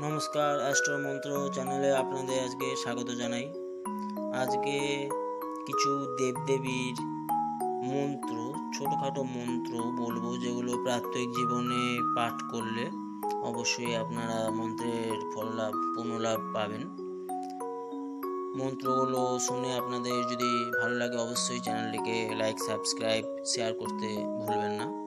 নমস্কার অ্যাস্ট্রো মন্ত্র চ্যানেলে আপনাদের আজকে স্বাগত জানাই। আজকে কিছু দেবদেবীর মন্ত্র, ছোটোখাটো মন্ত্র বলব যেগুলো প্রাত্যহিক জীবনে পাঠ করলে অবশ্যই আপনারা মন্ত্রের ফললাভ পুনঃলাভ পাবেন। মন্ত্রগুলো শুনে আপনাদের যদি ভালো লাগে অবশ্যই চ্যানেলটিকে লাইক সাবস্ক্রাইব শেয়ার করতে ভুলবেন না।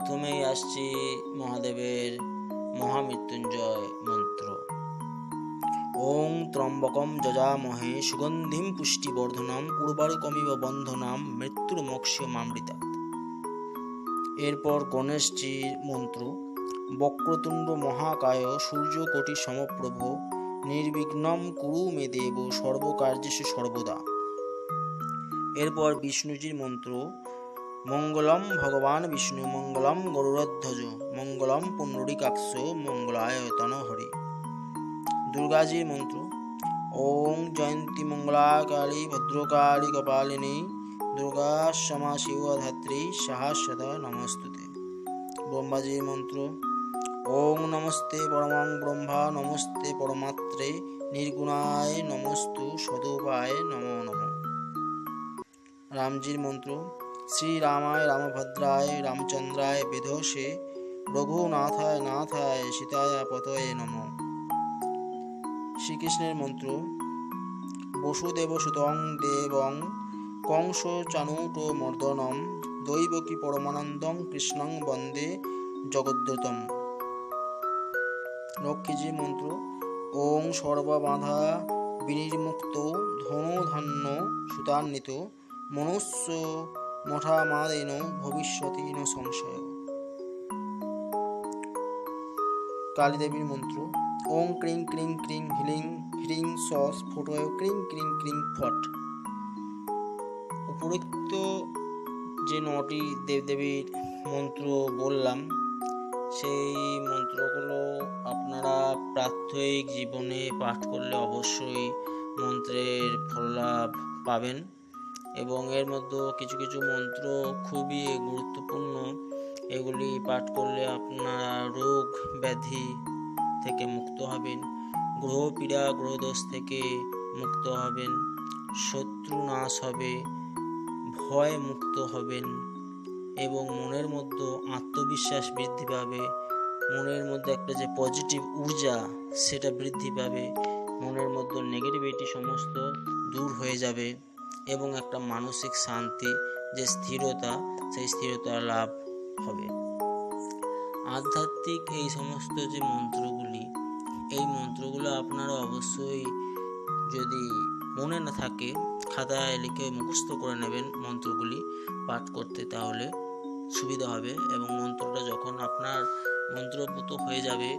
প্রথমেই আসছি মহাদেবের মহামৃত্যুঞ্জয় মন্ত্র। ওং ত্রম্বকম যজামহে সুগন্ধিম পুষ্টিবর্ধনম উর্বারুকমিব বন্ধনাম মৃত্যুর মোক্ষ মামৃতা এরপর গণেশজির মন্ত্র, বক্রতুণ্ড মহাকায় সূর্যকোটি সমপ্রভ, নির্বিঘ্নম কুরু মে দেব সর্বকার্যেষু সর্বদা। এরপর বিষ্ণুজির মন্ত্র মঙ্গলম ভগবান বিষ্ণু, মঙ্গলম গরুরধ্বজ, মঙ্গলম পুণ্ডরিকাক্ষ, মঙ্গলায়তন হরি। দুর্গাজির মন্ত্র। ওং জয়ন্তী মঙ্গলা কালী ভদ্রকালী কপালিনী দুর্গা সমা শিবধাত্রী সাহা সদা নমস্তুতে। ব্রহ্মাজির মন্ত্র। ওং নমস্তে পরমং ব্রহ্মা, নমস্তে পরমাত্রে নির্গুণায় নমস্তু, সদোপায় নম নম। রামজির মন্ত্র। শ্রীরামায় রামভদ্রায় রামচন্দ্রায় বিধসে রঘুনাথায় নাথায় সীতায় পতয়ে নম। শ্রীকৃষ্ণের মন্ত্র, বসুদেব সুতং দেবং কংস চানুট মর্দনম দৈবকী পরমানন্দং কৃষ্ণং বন্দে জগদ্দতম লক্ষ্মীজির মন্ত্র, ওং সর্ববাধা বিনির্মুক্ত ধনুধান্য সুতান্বিত মনুষ্য মঠামাদেন ভবিষ্যতি ন সংশয়। কালীদেবীর মন্ত্র, ওং ক্রিং ক্রিং ক্রিং হিলিং হ্রিং সস ফোটোয় ক্রিং ক্রিং ক্রিং ফট। উপরোক্ত যে নটি দেবদেবীর মন্ত্র বললাম, সেই মন্ত্রগুলো আপনারা প্রাত্যহিক জীবনে পাঠ করলে অবশ্যই মন্ত্রের ফললাভ পাবেন। এবং এর মধ্যে কিছু কিছু মন্ত্র খুবই গুরুত্বপূর্ণ। এগুলি পাঠ করলে আপনারা রোগ ব্যাধি থেকে মুক্ত হবেন গ্রহ পীড়া গ্রহদোষ থেকে মুক্ত হবেন, শত্রু নাশ হবে, ভয় মুক্ত হবেন এবং মনের মধ্যে আত্মবিশ্বাস বৃদ্ধি পাবে। মনের মধ্যে একটা যে পজিটিভ ঊর্জা, সেটা বৃদ্ধি পাবে। মনের মধ্যে নেগেটিভিটি সমস্ত দূর হয়ে যাবে। এবং একটা মানসিক শান্তি, যে স্থিরতা, সেই স্থিরতা লাভ হবে। আধ্যাত্মিক এই সমস্ত যে মন্ত্রগুলি, এই মন্ত্রগুলো আপনারা অবশ্যই যদি মনে না থাকে, খাতায় লিখে মুখস্থ করে নেবেন মন্ত্রগুলি, পাঠ করতে তাহলে সুবিধা হবে এবং মন্ত্রটা যখন আপনার মন্ত্রপুত হয়ে যাবে,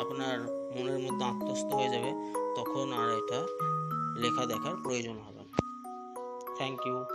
আপনার মনের মধ্যে আত্মস্থ হয়ে যাবে, তখন আর এটা লেখা দেখার প্রয়োজন হবে Thank you.